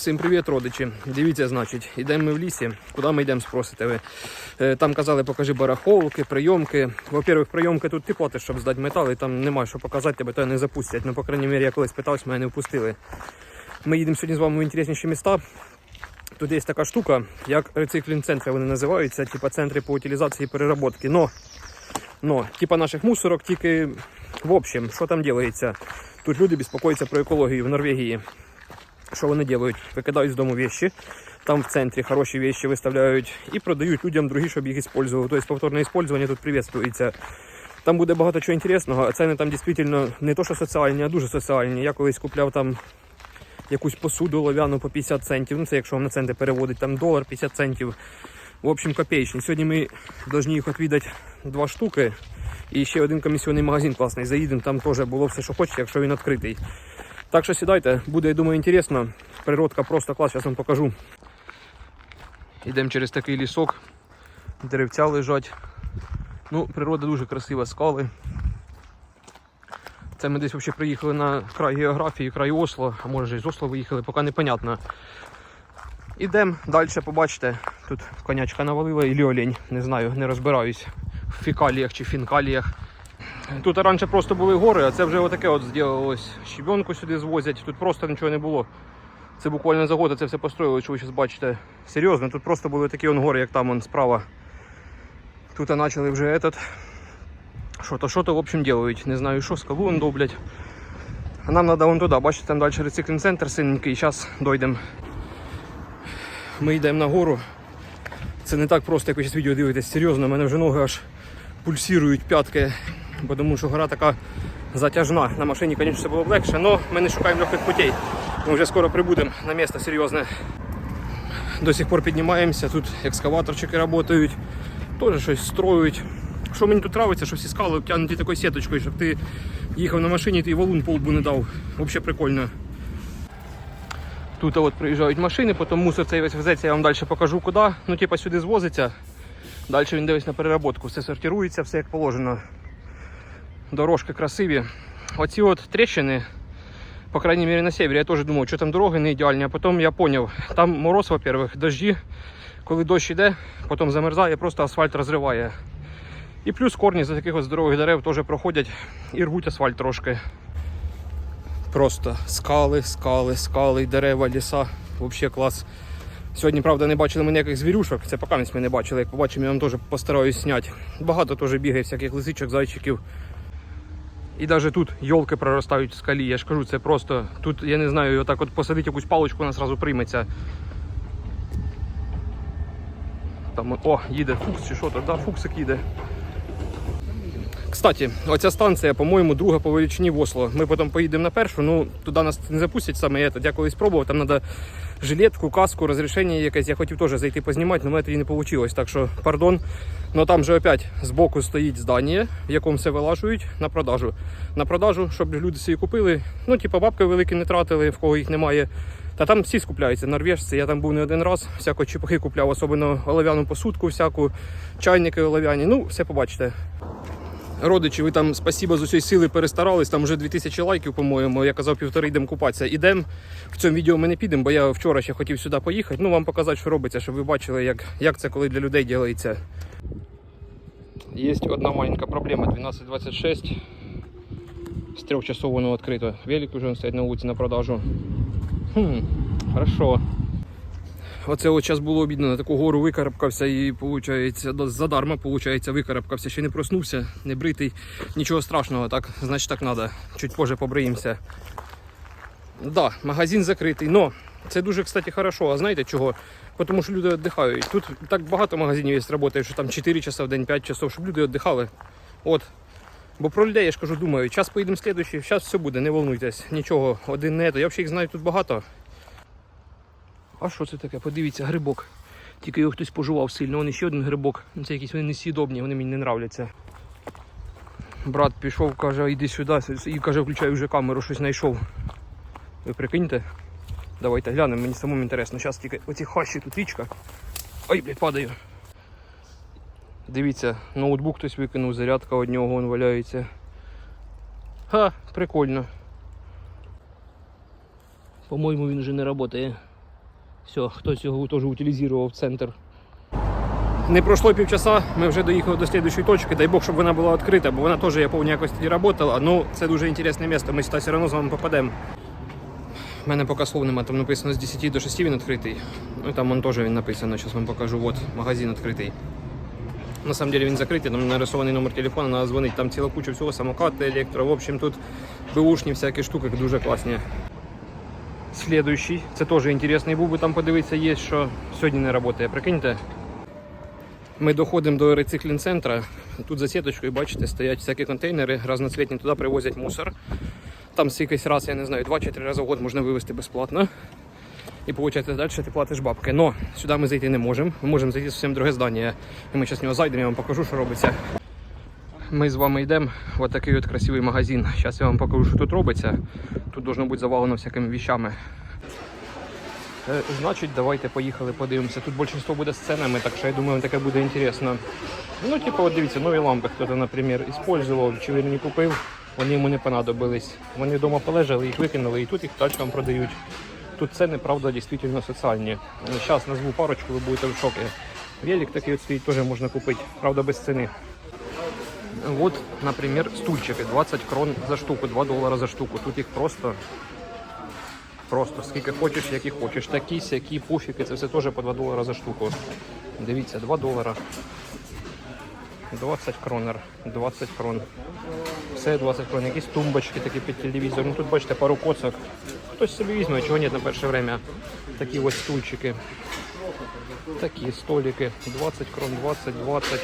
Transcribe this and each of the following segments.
Всім привіт, родичі. Дивіться, значить, йдемо ми в лісі. Куди ми йдемо, спросите ви. Е, Там казали, покажи барахолки, прийомки. Во-первых, прийомки тут ти платиш, щоб здати метал, і там немає що показати, тебе то не запустять. Ну, по крайній мірі, я колись питався, мене не впустили. Ми їдемо сьогодні з вами в інтересніші міста. Тут є така штука, як рециклінг центри вони називаються, типа центри по утилізації і переработки. Но, но, типа наших мусорок, тільки в общем, що там робиться? Тут люди безпокояться про екологію в Норвегії. Що вони роблять? Викидають з дому вещи, там в центрі хороші вещи виставляють і продають людям другі, щоб їх використовували. Тобто повторне використання тут приветствується. Там буде багато чого інтересного, а ціни там дійсно не то, що соціальні, а дуже соціальні. Я колись купляв там якусь посуду лов'яну по 50 центів. Ну це якщо вам на центи переводить, там долар 50 центів. В общем, копеечні. Сьогодні ми повинні їх відвідати два штуки. І ще один комісійний магазин класний. Заїдемо, там теж було все, що хочете, якщо він відкритий. Так що сідайте, буде, я думаю, інтересно. Природка просто клас, зараз вам покажу. Йдемо через такий лісок, деревця лежать. Ну, природа дуже красива, скали. Це ми десь взагалі приїхали на край географії, край Осло, а може і з Осло виїхали, поки непонятно. Ідемо далі, побачите. Тут конячка навалила і олень, не знаю, не розбираюсь в фікаліях чи фінкаліях. Тут раніше просто були гори, а це вже отаке от зробилось. Щебенку сюди звозять, тут просто нічого не було. Це буквально за год це все построїли, що ви зараз бачите. Серйозно, тут просто були такі он гори, як там он справа. Тут почали вже этот. Що-то, що-то, в общем, делають. Не знаю що, скалу он доблять. А нам треба вон туди, бачите, там далі рециклінг центр синенький, зараз дойдемо. Ми йдемо на гору. Це не так просто, як ви зараз відео дивитесь. Серйозно, в мене вже ноги аж пульсують п'ятки, бо тому що гора така затяжна. На машині, звісно, було б легше, але ми не шукаємо легких путей. Ми вже скоро прибудемо на місце серйозне. До сих пор піднімаємося, тут екскаваторчики працюють, теж щось строють. Що мені тут подобається, що всі скали обтягнуті такою сіточкою, щоб ти їхав на машині, ти валун по лбу не дав. Взагалі прикольно. Тут от приїжджають машини, потім мусор цей весь везеться, я вам далі покажу куди. Ну, типа сюди звозиться. Далі він дивиться на переработку, все сортирується, все як положено. Дорожки красиві. Оці от тріщини, по крайней мере на севері, я теж думав, що там дороги не ідеальні, а потім я зрозумів, там мороз, во-первых, дожді. Коли дощ іде, потім замерзає, просто асфальт розриває. І плюс корні за таких от здорових дерев теж проходять і рвуть асфальт трошки. Просто скали, скали, скали, дерева, ліса. Взагалі клас. Сьогодні, правда, не бачили ми ніяких звірюшок, це поки ми не бачили. Як побачимо, я вам теж постараюсь зняти. Багато теж бігає всяких лисичок, зайчиків. І навіть тут йолки проростають в скалі. Я ж кажу, це просто. Тут, я не знаю, отак от посадити якусь паличку, вона одразу прийметься. Там, о, їде фукс чи що то, да, фуксик їде. Кстати, оця станція, по-моєму, друга по величині в Осло. Ми потім поїдемо на першу, ну туди нас не запустять саме я, я колись пробував, там треба жилетку, каску, розрішення якесь. Я хотів теж зайти познімати, але в мене тоді не вийшло. Так що, пардон. Ну там же опять збоку стоїть здання, в якому все вилажують на продажу. На продажу, щоб люди собі купили. Ну, типу, бабки великі не тратили, в кого їх немає. Та там всі скупляються, норвежці. Я там був не один раз, всякої чепухи купляв, особливо олов'яну посудку, всяку, чайники олов'яні. Ну, все побачите. Родичі, ви там спасіба з усієї сили перестарались, там вже 2000 лайків, по-моєму. Я казав, півтори йдемо купатися. Ідемо. В цьому відео ми не підемо, бо я вчора ще хотів сюди поїхати. Ну, вам показати, що робиться, щоб ви бачили, як, як це коли для людей робиться. Є одна маленька проблема 12.26. З трьох часов воно відкрито. Велик вже стоїть на вулиці на продажу. Хм, хорошо. Оце от час було обідно, на таку гору викарабкався і виходить, задарма виходить, викарабкався. Ще не проснувся, не бритий, нічого страшного, так, значить так треба. Чуть позже побриємося. Да, магазин закритий, но це дуже, кстати, хорошо. А знаєте чого? Тому що люди віддихають. Тут так багато магазинів є працює, що там 4 часа в день, 5 часов, щоб люди віддихали. От. Бо про людей я ж кажу, думаю, час поїдемо слідуючий, зараз все буде, не волнуйтесь, нічого, один не. Я взагалі їх знаю тут багато. А що це таке? Подивіться, грибок. Тільки його хтось пожував сильно. Вон ще один грибок. Ну, Це якісь вони несъїдобні, вони мені не нравляться. Брат пішов, каже, йди сюди. І каже, включай вже камеру, щось знайшов. Ви прикиньте. Давайте глянемо, мені самому інтересно. Зараз тільки оці хащі тут річка. Ой, блядь, падаю. Дивіться, ноутбук хтось викинув, зарядка од нього вон валяється. Ха, прикольно. По-моєму, він вже не працює. Все, хтось його теж утилізував в центр. Не пройшло півчаса, ми вже доїхали до слідчої точки. Дай Бог, щоб вона була відкрита, бо вона теж, я якось тоді працювала. Ну, це дуже інтересне місце, ми сюди все одно з вами попадемо. У мене поки слов нема, там написано з 10 до 6 він відкритий. Ну там теж він написано, зараз вам покажу. От, магазин відкритий. На самом деле він закритий, там нарисований номер телефона, треба дзвонити, там ціла куча всього, самокати, електро. В общем, тут беушні всякі штуки дуже класні. Слідуючий, це теж інтересний був би там подивитися, є, що сьогодні не працює, прикиньте. Ми доходимо до рециклінг центру. Тут за сіточкою, бачите, стоять всякі контейнери, разноцвітні, туди привозять мусор. Там якийсь раз, я не знаю, два чи три рази в год можна вивезти безплатно. І виходить, далі ти платиш бабки. Но сюди ми зайти не можемо. Ми можемо зайти в зовсім друге здання. І ми зараз в нього зайдемо, я вам покажу, що робиться. Ми з вами йдемо в такий от красивий магазин. Зараз я вам покажу, що тут робиться. Тут должно бути завалено всякими вещами. Е, Значить, давайте поїхали, подивимося. Тут більшість буде сценами, так що я думаю, таке буде інтересно. Ну, типу, от дивіться, нові лампи хтось, наприклад, використовував, чи він не купив, вони йому не понадобились. Вони вдома полежали, їх викинули, і тут їх вам продають. Тут ціни, правда, дійсно соціальні. Зараз назву парочку, ви будете в шокі. Велик такий от стоїть, теж можна купити, правда, без ціни. Вот, например, стульчики 20 крон за штуку, 2 долара за штуку. Тут їх просто, просто скільки хочеш, які хочеш. Такі, сякі, пуфіки, це все теж по 2 долара за штуку. Дивіться, 2 долара. 20 кронер, 20 крон. Все 20 крон. Якісь тумбочки такі під телевізор. Ну тут бачите пару коцок. Хтось собі візьме, чого ні на перше время. Такі ось стульчики. Такі столики. 20 крон, 20, 20.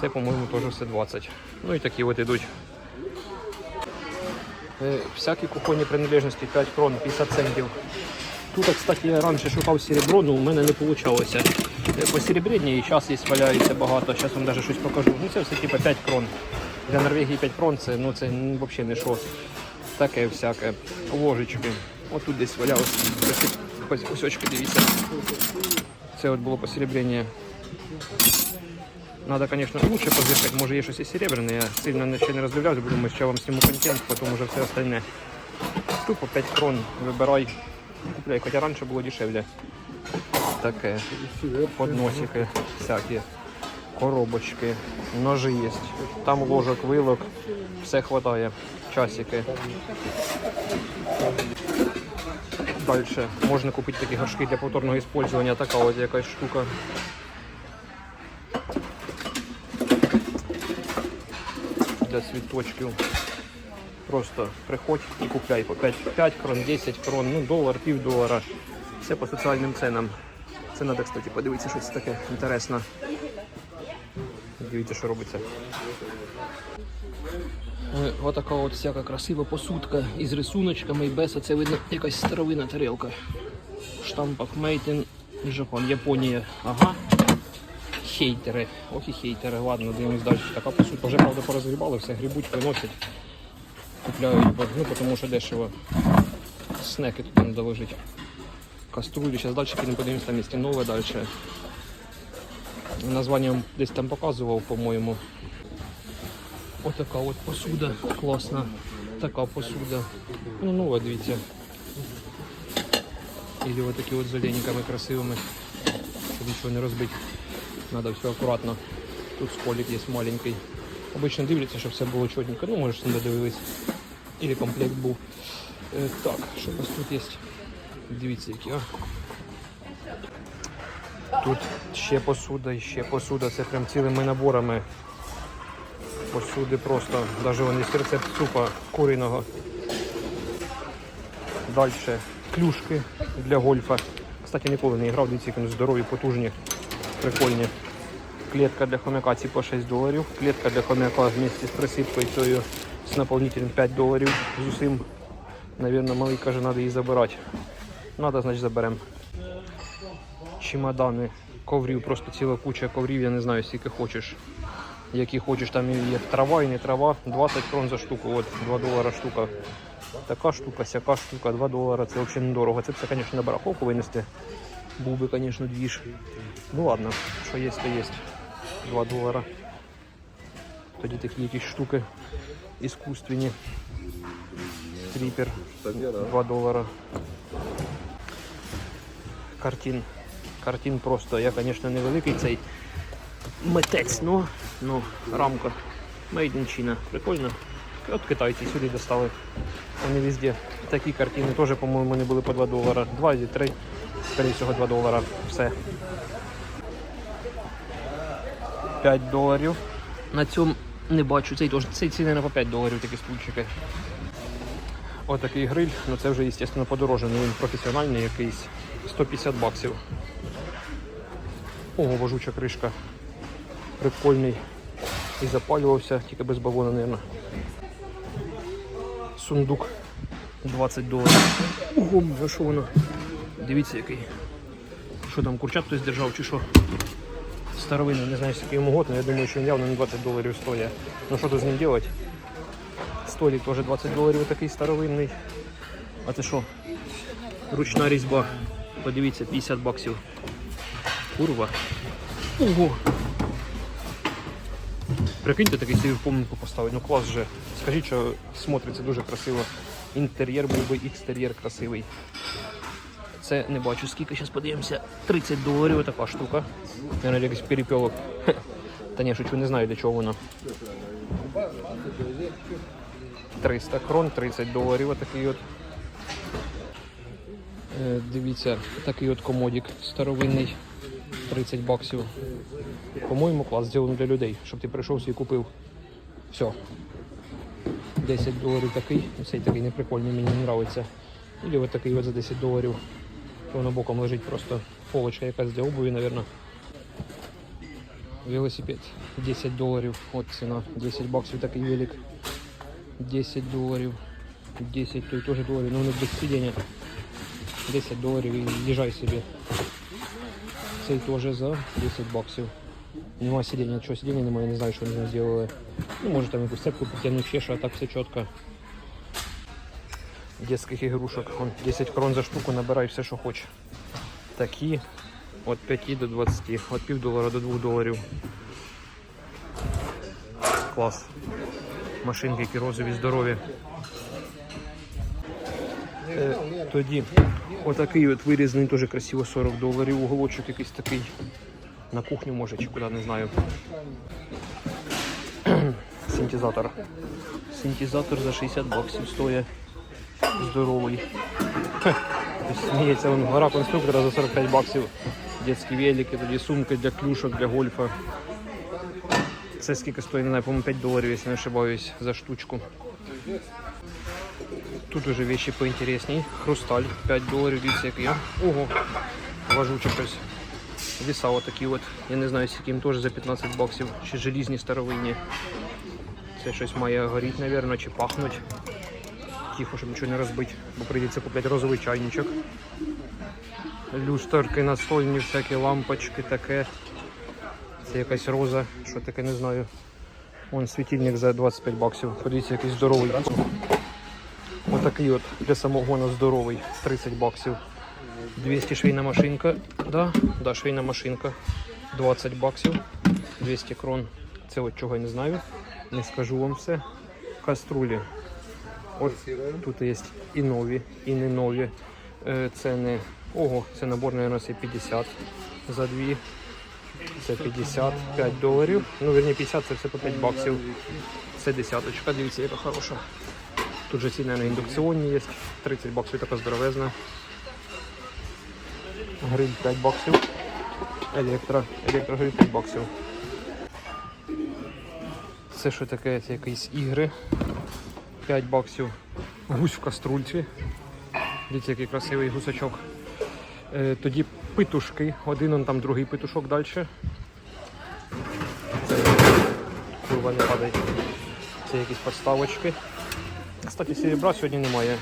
Це, по-моєму, теж все 20. Ну і такі от ідуть. Е, Всякі кухонні принадлежності 5 крон, 50 центів. Тут, кстати, я раніше шукав серебро, але у мене не вийшло. Посеребрення і зараз є валяється багато. Зараз вам навіть щось покажу. Ну це все типу 5 крон. Для Норвегії 5 крон це, ну, це ну, взагалі не що. Таке всяке. Ложечки. Отут десь валялося. Ось кусочки, дивіться. Це от було посеребрення. Надо, конечно, лучше позыркать. Може є щось і серебряне. Я сильно ще не роздивлявся, бо думаю, що я вам зніму контент, потім уже все остальне. Тупо 5 крон вибирай. Купляй, хоча раніше було дешевле. Таке. Подносики всякі. Коробочки, ножи є. Там ложок, вилок, все хватає. Часики. Далі можна купити такі горшки для повторного використання. Така ось якась штука. Для цвіточків. Просто приходь і купляй по 5, 5 крон, 10 крон, ну долар, пів долара. Все по соціальним ценам. Це треба, кстати, подивитися щось таке інтересне. Дивіться, що робиться. Ось така от всяка красива посудка із рисуночками і без. Це видно якась старовина тарілка. В штампах Made in Japan, Японія. Ага. Хейтери. Ох і хейтери. Ладно, дивимось далі. Така посудка вже правда порозгрібали, все грибуть, виносять. Купляють, ну тому що дешево. Снеки тут треба лежить. Каструлі. Зараз далі підемо подивимось, там є нове далі. Названня десь там показував, по-моєму. Отака от посуда класна. Така посуда. Ну, нова, дивіться. Или вот такі от з красивими. Щоб нічого не розбити. Надо все аккуратно. Тут сколик есть маленький. Обычно дивляться, щоб все було чотненько. Ну, може, не додивились. Или комплект був. Е, так, що у нас тут є? Дивіться, які, а. Тут ще посуда, ще посуда. Це прям цілими наборами. Посуди просто. Навіть вон є рецепт супа куриного. Далі клюшки для гольфа. Кстати, ніколи не грав, дивіться, які вони здорові, потужні, прикольні. Клетка для хомяка ці по 6 доларів. Клетка для хомяка вместе з присипкою цією з наповнителем 5 доларів з усім. Навірно, малий каже, треба її забирати. Надо, значить, заберемо. Чемодани, коврів, просто ціла куча коврів, я не знаю, скільки хочеш. Які хочеш, там є трава і не трава. 20 крон за штуку, от 2 долара штука. Така штука, сяка штука, 2 долара, це взагалі недорого. Це все, звісно, на барахолку винести. Був би, звісно, двіж. Ну ладно, що є, то є. 2 долара. Тоді такі якісь штуки іскусственні. Тріпер 2 долара. картин. Картин просто. Я, звісно, невеликий цей митець, ну, ну рамка. Made in China. Прикольно. От китайці сюди достали. Вони везде. Такі картини теж, по-моєму, не були по 2 долара. 2 чи 3, скоріше всього, 2 долара. Все. 5 доларів. На цьому не бачу. Цей теж цей ціни на по 5 доларів такі стульчики. Отакий гриль, ну це вже, звісно, подорожений, він професіональний якийсь. 150 баксів. Ого, вожуча кришка. Прикольний. І запалювався, тільки без бавона, мабуть. Сундук 20 доларів. Ого, за що воно? Дивіться який. Що там, курчат хтось держав чи що? Старовинний, не знаю, скільки йому год, але я думаю, що він явно не 20 доларів стоїть. Ну що тут з ним робити? Столик теж 20 доларів такий старовинний. А це що? Ручна різьба. Подивіться, 50 баксів. Курва. Ого! Прикиньте, такий собі в поминку поставити. Ну клас же. Скажіть, що смотриться дуже красиво. Інтер'єр був би, екстер'єр красивий. Це не бачу, скільки зараз подивимося. 30 доларів така штука. Наверное, якийсь перепілок. Та ні, шучу, не знаю для чого вона. 300 крон, 30 доларів отакий от. Е, Дивіться, такий от комодік старовинний, 30 баксів. По-моєму, клас зроблений для людей, щоб ти прийшов собі купив. Все. 10 доларів такий. Цей такий неприкольний, мені не подобається. Или от такий от за 10 доларів. Воно боком лежить просто полочка якась для обуви, мабуть. Велосипед 10 доларів. От ціна. 10 баксів такий велик. 10 доларів. 10, то й теж доларів, ну вони без сидіння. 10 доларів і їжджай собі. Цей теж за 10 баксів. Нема сидіння, чого сидіння немає, не знаю, що вони зробили. Ну, може там якусь цепку підтягнути ще, що, а так все чітко. Детських ігрушок. Вон, 10 крон за штуку набирай все, що хочеш. Такі від 5 до 20, від пів долара до 2 доларів. Клас. Машинки, які розові, здорові. Е, тоді отакий от вирізаний, теж красиво 40 доларів. Уголочок якийсь такий. На кухню може чи куди, не знаю. Синтезатор. Синтезатор за 60 баксів стоїть. Здоровий. Сміється, гора конструктора за 45 баксів. Детські велики, тоді сумки для клюшок, для гольфа. Це скільки стоїть, не знаю, по-моєму 5 доларів, якщо не ошибаюсь, за штучку. Тут уже вещи поинтересней. Хрусталь 5 доларів, дивіться який. а. Ого, важуче щось. Віса отакі от. Я не знаю, скільки їм теж за 15 баксів. Чи желізні старовинні. Це щось має горіти, мабуть, чи пахнуть. Тихо, щоб нічого не розбити, бо прийдеться купляти розовий чайничок. Люстерки настольні, всякі лампочки таке. Це якась роза, що таке не знаю. Вон світильник за 25 баксів. Подивіться, якийсь здоровий. Отакий от для самогону здоровий, 30 баксів. 200 швейна машинка. Да, да, швейна машинка. 20 баксів. 200 крон. Це от чого я не знаю. Не скажу вам все. Каструлі. От тут є і нові, і не нові. Е, Це не. Ого, це набор, мабуть, це 50 за дві. Це 55 доларів. Ну, вірні, 50 це все по 5 баксів. Це десяточка, дивіться, яка хороша. Тут же ціни на індукціонні є. 30 баксів така здоровезна. Гриль 5 баксів. Електро. Електрогриль 5 баксів. Це що таке? Це якісь ігри. 5 баксів. Гусь в каструльці. Дивіться, який красивий гусачок. Е, тоді петушки. Один он там другий петушок далі. Курва не падає. Це якісь подставочки. Кстати, серебра сьогодні немає.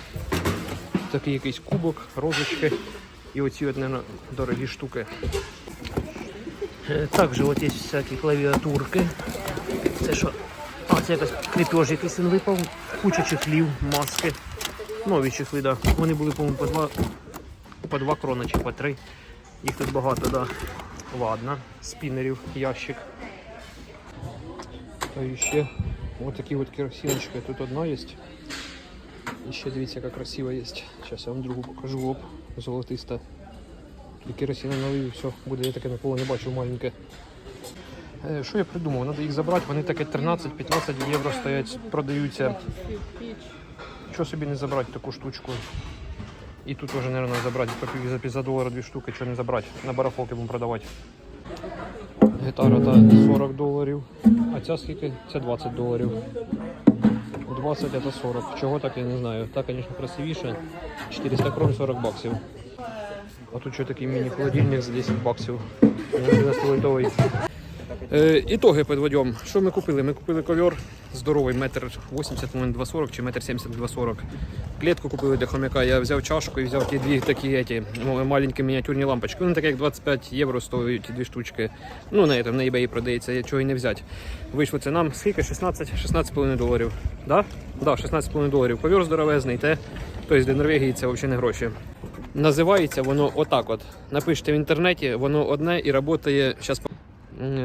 Такий якийсь кубок, розочки і оці от, наверное, дорогі штуки. Е, Також от є всякі клавіатурки. Це що? А, це якась кріпеж якийсь він випав. Куча чехлів, маски. Нові чехли, да. Вони були, по-моєму, по два, по два крона чи по три. Їх тут багато, да. Ладно, спінерів, ящик. А ще вот такі от керосиночки. Тут одна є. І ще дивіться, яка красива є. Зараз я вам другу покажу. Оп, золотиста. І керосина налив, все, буде, я таке ніколи не бачив маленьке. Е, Що я придумав? Треба їх забрати, вони таке 13-15 євро стоять, продаються. Що собі не забрати таку штучку? І тут теж, мабуть, забрати по за 50 доларів дві штуки, що не забрати. На барахолки будемо продавати. Гітара та 40 доларів. А ця скільки? Це 20 доларів. 20 це 40. Чого так, я не знаю. Так, звісно, красивіше. 400 крон 40 баксів. А тут що такий міні-холодильник за 10 баксів. 11 Е, ітоги підведемо. Що ми купили? Ми купили ковер здоровий, метр 80, по-моєму, 2,40 чи метр 70, 2,40. Клітку купили для хомяка. Я взяв чашку і взяв ті дві такі еті, маленькі мініатюрні лампочки. Вони такі як 25 євро стоять ті дві штучки. Ну, на, этом, на eBay продається, я чого і не взяти. Вийшло це нам скільки? 16, 16,5 доларів. Да? Да, 16,5 доларів. Ковер здоровезний, те. Тобто для Норвегії це взагалі не гроші. Називається воно отак от. Напишіть в інтернеті, воно одне і працює. Зараз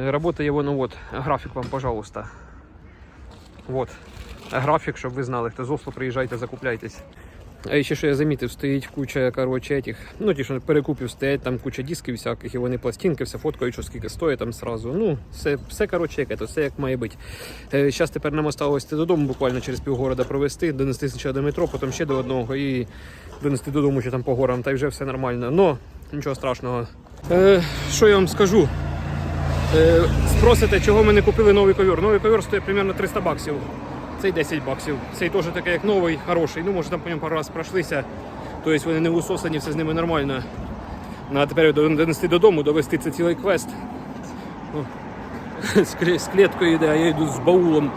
Работає воно от. Графік вам, пожалуйста. Вот. Графік, щоб ви знали, хто з Осло приїжджайте, закупляйтесь. А ще що я замітив, стоїть куча короче, этих, ну ті, що перекупів стоять, там куча дисків всяких, і вони пластинки, все фоткають, що скільки стоїть там сразу. Ну, все, все короче, яке, то все як має бути. Зараз тепер нам осталось додому буквально через півгорода провести, донести спочатку до метро, потім ще до одного і донести додому, що там по горам, та й вже все нормально. Но нічого страшного. Е, що я вам скажу? Е, спросите, чого ми не купили новий ковір. Новий ковір стоїть приблизно 300 баксів. Цей 10 баксів. Цей теж такий як новий, хороший. Ну, може там по ньому пару разів пройшлися. Тобто вони не усосані, все з ними нормально. Ну, а тепер донести додому, довести це цілий квест. О, З кліткою йде, а я йду з баулом